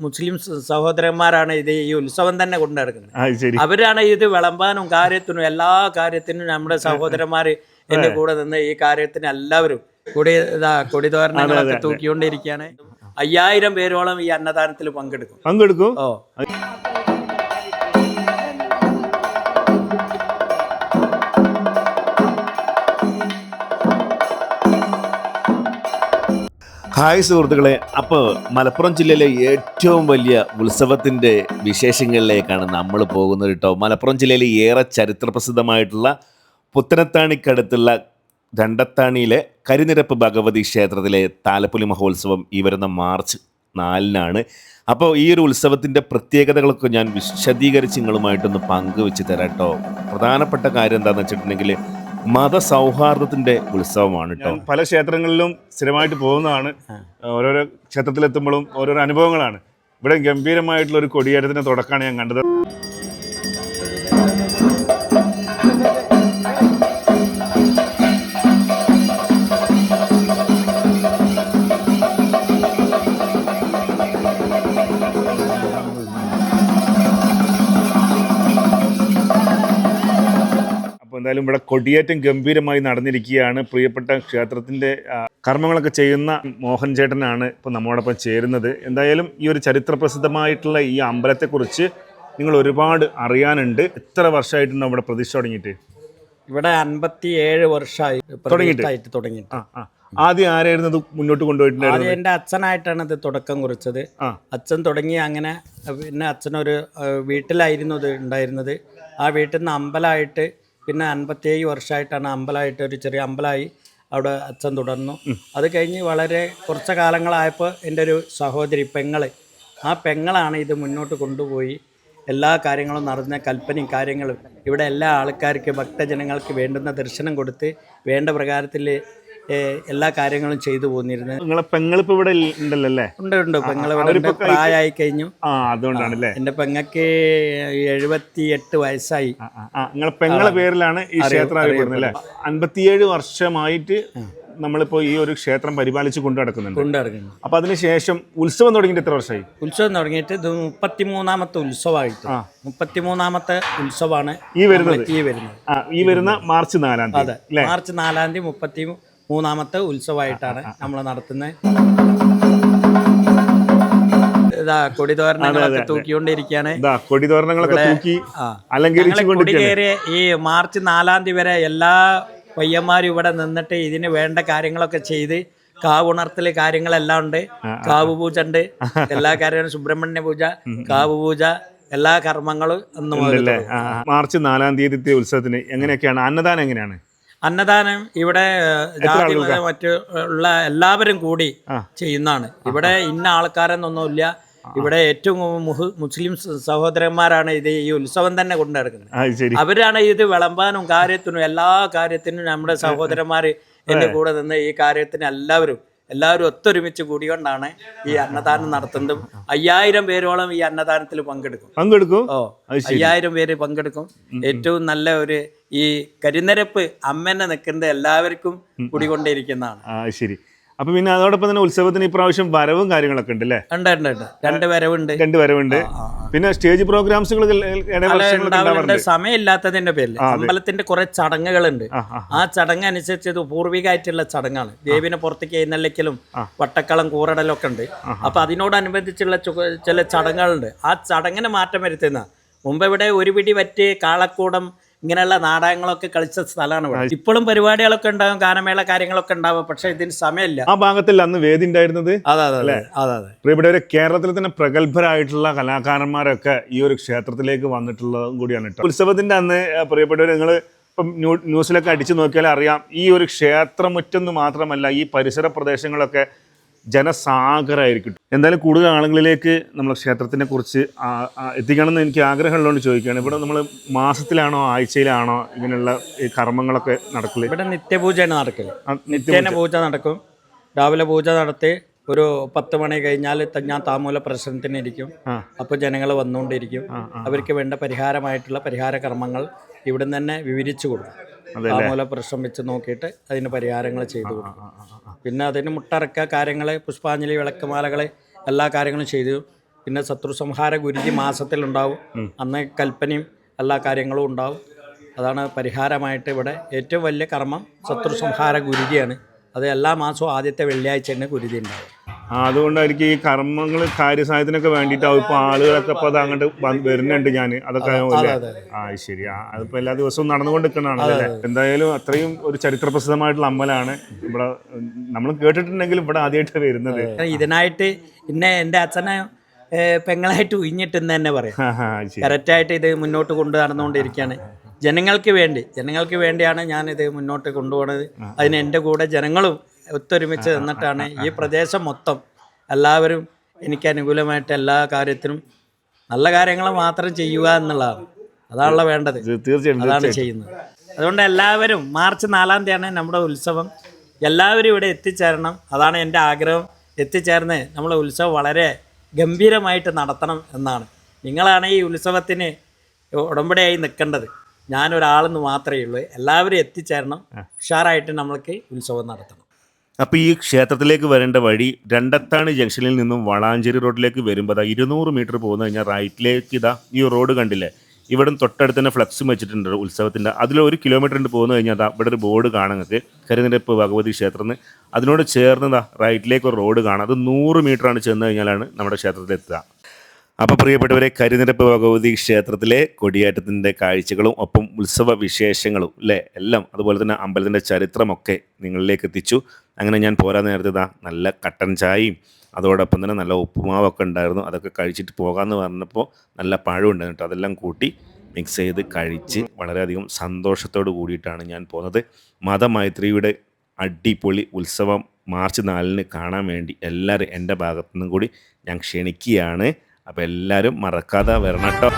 മുസ്ലിം സഹോദരന്മാരാണ് ഇത് ഈ ഉത്സവം തന്നെ കൊണ്ടു നടക്കുന്നത് ആ ശരി. അവരാണ് ഇത് വിളമ്പാനും കാര്യത്തിനും എല്ലാ കാര്യത്തിനും നമ്മുടെ സഹോദരന്മാർ എന്റെ കൂടെ നിന്ന് ഈ കാര്യത്തിന് എല്ലാവരും കൊടി ഇതാ കൊടിതോരണങ്ങളൊക്കെ തൂക്കിക്കൊണ്ടിരിക്കുകയാണ്. അയ്യായിരം പേരോളം ഈ അന്നദാനത്തിൽ പങ്കെടുക്കും. പങ്കെടുക്കും? ഓ. ഹായ് സുഹൃത്തുക്കളെ. അപ്പോൾ മലപ്പുറം ജില്ലയിലെ ഏറ്റവും വലിയ ഉത്സവത്തിന്റെ വിശേഷങ്ങളിലേക്കാണ് നമ്മൾ പോകുന്നത് കേട്ടോ. മലപ്പുറം ജില്ലയിലെ ഏറെ ചരിത്ര പ്രസിദ്ധമായിട്ടുള്ള പുത്തനത്താണിക്കടുത്തുള്ള രണ്ടത്താണിയിലെ കരിനിരപ്പ് ഭഗവതി ക്ഷേത്രത്തിലെ താലപ്പൊലി മഹോത്സവം ഈ വരുന്ന മാർച്ച് നാലിനാണ്. അപ്പോൾ ഈ ഒരു ഉത്സവത്തിന്റെ പ്രത്യേകതകളൊക്കെ ഞാൻ വിശദീകരിച്ച് നിങ്ങളുമായിട്ടൊന്ന് പങ്കുവെച്ച് തരാം കേട്ടോ. പ്രധാനപ്പെട്ട കാര്യം എന്താണെന്ന് വെച്ചിട്ടുണ്ടെങ്കിൽ മതസൗഹാർദ്ദത്തിന്റെ ഉത്സവമാണ് കേട്ടോ. പല ക്ഷേത്രങ്ങളിലും സ്ഥിരമായിട്ട് പോകുന്നതാണ്. ഓരോരോ ക്ഷേത്രത്തിലെത്തുമ്പോഴും ഓരോരോ അനുഭവങ്ങളാണ്. ഇവിടെ ഗംഭീരമായിട്ടുള്ള ഒരു കൊടിയേറ്റത്തിന്റെ തുടക്കമാണ് ഞാൻ കണ്ടത്. അപ്പോൾ എന്തായാലും ഇവിടെ കൊടിയേറ്റം ഗംഭീരമായി നടന്നിരിക്കുകയാണ്. പ്രിയപ്പെട്ട ക്ഷേത്രത്തിന്റെ ആ, കർമ്മങ്ങളൊക്കെ ചെയ്യുന്ന മോഹൻ ചേട്ടനാണ് ഇപ്പോൾ നമ്മോടൊപ്പം ചേരുന്നത്. എന്തായാലും ഈ ഒരു ചരിത്രപ്രസിദ്ധമായിട്ടുള്ള ഈ അമ്പലത്തെക്കുറിച്ച് നിങ്ങൾ ഒരുപാട് അറിയാനുണ്ട്. എത്ര വർഷമായിട്ടുണ്ട് അവിടെ പ്രതിഷ്ഠ തുടങ്ങിയിട്ട്? ഇവിടെ അൻപത്തി ഏഴ് വർഷമായി തുടങ്ങിയിട്ട്? ആദ്യം ആരായിരുന്നു മുന്നോട്ട് കൊണ്ടുപോയിട്ടുണ്ടായിരുന്നു എന്റെ അച്ഛനായിട്ടാണ് ഇത് തുടക്കം കുറിച്ചത്. അച്ഛൻ തുടങ്ങി അങ്ങനെ പിന്നെ അച്ഛനൊരു വീട്ടിലായിരുന്നു ഇത് ഉണ്ടായിരുന്നത്. ആ വീട്ടിൽ നിന്ന് അമ്പലമായിട്ട് പിന്നെ അൻപത്തേഴ് വർഷമായിട്ടാണ് അമ്പലമായിട്ട് ഒരു ചെറിയ അമ്പലമായി അവിടെ അച്ഛൻ തുടർന്നു. അത് കഴിഞ്ഞ് വളരെ കുറച്ച് കാലങ്ങളായപ്പോൾ എന്റെ ഒരു സഹോദരി പെങ്ങൾ ആ പെങ്ങളാണ് ഇത് മുന്നോട്ട് കൊണ്ടുപോയി എല്ലാ കാര്യങ്ങളും നടന്ന കൽപ്പനയും കാര്യങ്ങളും ഇവിടെ എല്ലാ ആൾക്കാർക്ക് ഭക്തജനങ്ങൾക്ക് വേണ്ടുന്ന ദർശനം കൊടുത്ത് വേണ്ട പ്രകാരത്തിൽ എല്ലാ കാര്യങ്ങളും ചെയ്തു പോന്നിരുന്നത് നിങ്ങളെ പെങ്ങളിപ്പോ ഇവിടെ ഉണ്ടല്ലേ അല്ലേ ഉണ്ട് ഉണ്ട്. പെങ്ങൾ ഇവിടെ. പ്രായമായി കഴിഞ്ഞു. ആ അതുകൊണ്ടാണ് അല്ലേ എന്റെ പെങ്ങക്ക് എഴുപത്തി എട്ട് വയസ്സായി. നിങ്ങളെ പെങ്ങളെ പേരിലാണ് ഈ ക്ഷേത്രം അറിയപ്പെടുന്നത്. അല്ലേ? അൻപത്തിയേഴ് വർഷമായിട്ട് നമ്മളിപ്പോ ഈ ഒരു ക്ഷേത്രം പരിപാലിച്ച് കൊണ്ടു നടക്കുന്നുണ്ട്. കൊണ്ടിറങ്ങുന്നു അപ്പൊ അതിനുശേഷം ഉത്സവം തുടങ്ങിയിട്ട് എത്ര വർഷമായി? ഉത്സവം തുടങ്ങിയിട്ട് ഇത് മുപ്പത്തിമൂന്നാമത്തെ ഉത്സവമായിട്ട്. മുപ്പത്തിമൂന്നാമത്തെ ഉത്സവമാണ് ഈ വരുന്നത്? ഈ വരുന്നത്. ഈ വരുന്ന മാർച്ച് നാലാം തീയതി മാർച്ച് നാലാം തീയതി മുപ്പത്തി മൂന്നാമത്തെ ഉത്സവമായിട്ടാണ് നമ്മൾ നടത്തുന്നത് ഇതാ കൊടിതോരണങ്ങളൊക്കെ തൂക്കിക്കൊണ്ടിരിക്കുകയാണ്. ഇതാ കൊടിതോരണങ്ങളൊക്കെ തൂക്കി ആ. അലങ്കരിച്ചു ഞങ്ങൾ കുടികേറിയ ഈ മാർച്ച് നാലാം തീയതി വരെ എല്ലാ പയ്യന്മാരും ഇവിടെ നിന്നിട്ട് ഇതിന് വേണ്ട കാര്യങ്ങളൊക്കെ ചെയ്ത് കാവ് ഉണർത്തൽ കാര്യങ്ങളെല്ലാം ഉണ്ട്. കാവ് പൂജ ഉണ്ട്. എല്ലാ കാര്യങ്ങളും സുബ്രഹ്മണ്യ പൂജ കാവ് പൂജ എല്ലാ കർമ്മങ്ങളും. മാർച്ച് നാലാം തീയതി ഉത്സവത്തിന് എങ്ങനെയൊക്കെയാണ്? അന്നദാനം എങ്ങനെയാണ്? അന്നദാനം ഇവിടെ ജാതി മത മറ്റു ഉള്ള എല്ലാവരും കൂടി. ചെയ്യുന്നതാണ്. ഇവിടെ ഇന്ന ആൾക്കാരെന്നൊന്നുമില്ല. ഇവിടെ ഏറ്റവും മുസ്ലിം സഹോദരന്മാരാണ് ഇത് ഈ ഉത്സവം തന്നെ കൊണ്ടു നടക്കുന്നത് ആ ശരി. അവരാണ് ഇത് വിളമ്പാനും കാര്യത്തിനും എല്ലാ കാര്യത്തിനും നമ്മുടെ സഹോദരന്മാർ എന്റെ കൂടെ നിന്ന് ഈ കാര്യത്തിന് എല്ലാവരും എല്ലാവരും ഒത്തൊരുമിച്ച് കൂടിക്കൊണ്ടാണ് ഈ അന്നദാനം നടത്തുന്നത് അയ്യായിരം പേരോളം ഈ അന്നദാനത്തിൽ പങ്കെടുക്കും. പങ്കെടുക്കും? ഓ. അയ്യായിരം പേര് പങ്കെടുക്കും. ഏറ്റവും നല്ല ഒരു ഈ കരിനിരപ്പ് അമ്മനെ നിൽക്കുന്നത് എല്ലാവർക്കും കൂടിക്കൊണ്ടിരിക്കുന്നതാണ് ശരി. അപ്പൊ പിന്നെ അതോടൊപ്പം തന്നെ ഉത്സവത്തിന് ഇപ്രാവശ്യം വരവും കാര്യങ്ങളൊക്കെ ഉണ്ട് അല്ലേ രണ്ട് വരവുണ്ട്. രണ്ട് വരവുണ്ട്. പിന്നെ സ്റ്റേജ് പ്രോഗ്രാംസുകൾ സമയമില്ലാത്തതിന്റെ പേരിൽ അമ്പലത്തിന്റെ കുറെ ചടങ്ങുകളുണ്ട്. ആ, ചടങ്ങ് അനുസരിച്ച് ഇത് പൂർവികമായിട്ടുള്ള ചടങ്ങാണ്. ദേവിനെ പുറത്തേക്ക് എഴുന്നള്ളിക്കലും വട്ടക്കളം കൂറടലും ഒക്കെ ഉണ്ട്. അപ്പൊ അതിനോടനുബന്ധിച്ചുള്ള ചില ചടങ്ങുകളുണ്ട്. ആ ചടങ്ങിന് മാറ്റം വരുത്തുന്ന മുമ്പ് ഇവിടെ ഒരു പിടി വറ്റ് കാളക്കൂടം ഇങ്ങനെയുള്ള നാടകങ്ങളൊക്കെ കളിച്ച സ്ഥലമാണ് ഇവിടെ. ഇപ്പോഴും പരിപാടികളൊക്കെ ഉണ്ടാകും ഗാനമേള കാര്യങ്ങളൊക്കെ ഉണ്ടാവും. പക്ഷെ ഇതിന് സമയമില്ല. ആ ഭാഗത്തിൽ അന്ന് വേദി ഉണ്ടായിരുന്നത്? അതെ അതെ അതെ അതെ പ്രിയപ്പെട്ടവരെ കേരളത്തിലെ തന്നെ പ്രഗത്ഭരായിട്ടുള്ള കലാകാരന്മാരൊക്കെ ഈ ഒരു ക്ഷേത്രത്തിലേക്ക് വന്നിട്ടുള്ളതും കൂടിയാണ് കേട്ടോ. ഉത്സവത്തിന്റെ അന്ന് പ്രിയപ്പെട്ടവർ നിങ്ങൾ ഇപ്പം ന്യൂ- ന്യൂസിലൊക്കെ അടിച്ചു നോക്കിയാൽ അറിയാം ഈ ഒരു ക്ഷേത്രമുറ്റെന്ന് മാത്രമല്ല ഈ പരിസര പ്രദേശങ്ങളൊക്കെ ജനസാഗരമായിരിക്കും എന്തായാലും കൂടുതൽ ആളുകളിലേക്ക് നമ്മൾ ക്ഷേത്രത്തിനെ കുറിച്ച് എത്തിക്കണം എന്ന് എത്തിക്കണമെന്ന് എനിക്ക് ആഗ്രഹമുള്ളതുകൊണ്ട് ചോദിക്കുകയാണ്. ഇവിടെ നമ്മൾ മാസത്തിലാണോ ആഴ്ചയിലാണോ ഇങ്ങനെയുള്ള ഈ കർമ്മങ്ങളൊക്കെ നടക്കൽ? ഇവിടെ നിത്യപൂജയാണ് നടക്കൽ. നിത്യേന പൂജ നടക്കും. രാവിലെ പൂജ നടത്തി ഒരു പത്ത് മണി കഴിഞ്ഞാൽ ഞാൻ താമൂല പ്രശ്നത്തിനിരിക്കും. അപ്പോൾ ജനങ്ങൾ വന്നുകൊണ്ടിരിക്കും അവർക്ക് വേണ്ട പരിഹാരമായിട്ടുള്ള പരിഹാര കർമ്മങ്ങൾ ഇവിടുന്ന് തന്നെ വിവരിച്ചു കൊടുക്കും. അതുപോലെ താമൂല പ്രശ്നം വെച്ച് നോക്കിയിട്ട് അതിന് പരിഹാരങ്ങൾ ചെയ്തു കൊടുക്കും. പിന്നെ അതിന് മുട്ടറക്ക കാര്യങ്ങൾ പുഷ്പാഞ്ജലി വിളക്കുമാലകൾ എല്ലാ കാര്യങ്ങളും ചെയ്തു. പിന്നെ ശത്രുസംഹാര ഗുരുജി മാസത്തിലുണ്ടാവും. അന്ന് കൽപ്പനയും എല്ലാ കാര്യങ്ങളും ഉണ്ടാവും. അതാണ് പരിഹാരമായിട്ട് ഇവിടെ ഏറ്റവും വലിയ കർമ്മം ശത്രുസംഹാര ഗുരുജിയാണ്. അത് എല്ലാ മാസവും ആദ്യത്തെ വെള്ളിയാഴ്ച തന്നെ ഗുരുതി ഉണ്ടാവും. അതുകൊണ്ടായിരിക്കും ഈ കർമ്മങ്ങൾ കാര്യസാധനത്തിനൊക്കെ വേണ്ടിയിട്ടാവും ഇപ്പൊ ആളുകളൊക്കെ ഇപ്പൊ അത് അങ്ങോട്ട് വരുന്നുണ്ട് ഞാൻ അതൊക്കെ? ആ ശരി. ആ അതിപ്പോ എല്ലാ ദിവസവും നടന്നുകൊണ്ടിരിക്കണതാണ് അല്ലേ? എന്തായാലും അത്രയും ഒരു ചരിത്ര പ്രസിദ്ധമായിട്ടുള്ള അമ്പലമാണ്. ഇവിടെ നമ്മൾ കേട്ടിട്ടുണ്ടെങ്കിലും ഇവിടെ ആദ്യമായിട്ട് വരുന്നത്. ഇതിനായിട്ട് പിന്നെ എന്റെ അച്ഛനെ പെങ്ങളായിട്ട് ഉയിഞ്ഞിട്ടെന്ന് തന്നെ പറയാം. കറക്റ്റായിട്ട് ഇത് മുന്നോട്ട് കൊണ്ടു നടന്നുകൊണ്ടിരിക്കുകയാണ് ജനങ്ങൾക്ക് വേണ്ടി ജനങ്ങൾക്ക് വേണ്ടിയാണ് ഞാൻ ഇത് മുന്നോട്ട് കൊണ്ടുപോകുന്നത് അതിന് എന്റെ കൂടെ ജനങ്ങളും ഒത്തൊരുമിച്ച് നിന്നിട്ടാണ് ഈ പ്രദേശം മൊത്തം. എല്ലാവരും എനിക്ക് അനുകൂലമായിട്ട് എല്ലാ കാര്യത്തിനും നല്ല കാര്യങ്ങൾ മാത്രം ചെയ്യുക എന്നുള്ളതാണ്. അതാണല്ലോ വേണ്ടത്. ഇത് തീർച്ചയായിട്ടും അതാണ് ചെയ്യുന്നത്. അതുകൊണ്ട് എല്ലാവരും മാർച്ച് നാലാം തീയതിയാണ് നമ്മുടെ ഉത്സവം. എല്ലാവരും ഇവിടെ എത്തിച്ചേരണം. അതാണ് എന്റെ ആഗ്രഹം. എത്തിച്ചേർന്ന് നമ്മളെ ഉത്സവം വളരെ ഗംഭീരമായിട്ട് നടത്തണം എന്നാണ്. നിങ്ങളാണ് ഈ ഉത്സവത്തിന് ഉടമ്പടിയായി നിൽക്കേണ്ടത്. ഞാനൊരാളെന്ന് മാത്രമേ ഉള്ളൂ. എല്ലാവരും എത്തിച്ചേരണം. ഉഷാറായിട്ട് നമ്മൾക്ക് ഉത്സവം നടത്തണം. അപ്പോൾ ഈ ക്ഷേത്രത്തിലേക്ക് വരേണ്ട വഴി രണ്ടത്താണ് ജംഗ്ഷനിൽ നിന്നും വളാഞ്ചേരി റോഡിലേക്ക് വരുമ്പോൾ അതാ ഇരുന്നൂറ് മീറ്റർ പോകുന്ന കഴിഞ്ഞാൽ റൈറ്റിലേക്ക് ഇതാ ഈ റോഡ് കണ്ടില്ലേ? ഇവിടെ തൊട്ടടുത്ത് തന്നെ ഫ്ലക്സും വെച്ചിട്ടുണ്ട് ഉത്സവത്തിന്റെ അതിൽ ഒരു കിലോമീറ്ററിന്റെ പോകുന്ന കഴിഞ്ഞാൽ അതാ ഇവിടെ ഒരു ബോർഡ് നിങ്ങൾക്ക്. കരുനിരപ്പ് ഭഗവതി ക്ഷേത്രം എന്ന് അതിനോട് ചേർന്നതാ റൈറ്റിലേക്ക് ഒരു റോഡ് കാണാം. അത് നൂറ് ആണ് ചെന്ന് കഴിഞ്ഞാലാണ് നമ്മുടെ ക്ഷേത്രത്തിൽ എത്തുക അപ്പോൾ പ്രിയപ്പെട്ടവരെ കരിനിരപ്പ് ഭഗവതി ക്ഷേത്രത്തിലെ കൊടിയേറ്റത്തിന്റെ കാഴ്ചകളും ഒപ്പം ഉത്സവ വിശേഷങ്ങളും അല്ലേ എല്ലാം അതുപോലെ തന്നെ അമ്പലത്തിന്റെ ചരിത്രമൊക്കെ നിങ്ങളിലേക്ക് എത്തിച്ചു. അങ്ങനെ ഞാൻ പോരാ നേരത്തെ ഇതാ നല്ല കട്ടൻ ചായയും അതോടൊപ്പം തന്നെ നല്ല ഉപ്പുമാവൊക്കെ ഉണ്ടായിരുന്നു. അതൊക്കെ കഴിച്ചിട്ട് പോകാമെന്ന് പറഞ്ഞപ്പോൾ നല്ല പഴം ഉണ്ടായിരുന്നു അതെല്ലാം കൂട്ടി മിക്സ് ചെയ്ത് കഴിച്ച് വളരെയധികം സന്തോഷത്തോട് കൂടിയിട്ടാണ് ഞാൻ പോകുന്നത്. മതമൈത്രിയുടെ അടിപൊളി ഉത്സവം മാർച്ച് നാലിന് കാണാൻ വേണ്ടി എല്ലാവരും എന്റെ ഭാഗത്തു നിന്നും കൂടി ഞാൻ ക്ഷണിക്കുകയാണ്. അപ്പോൾ എല്ലാവരും മറക്കാതെ വരണം കേട്ടോ.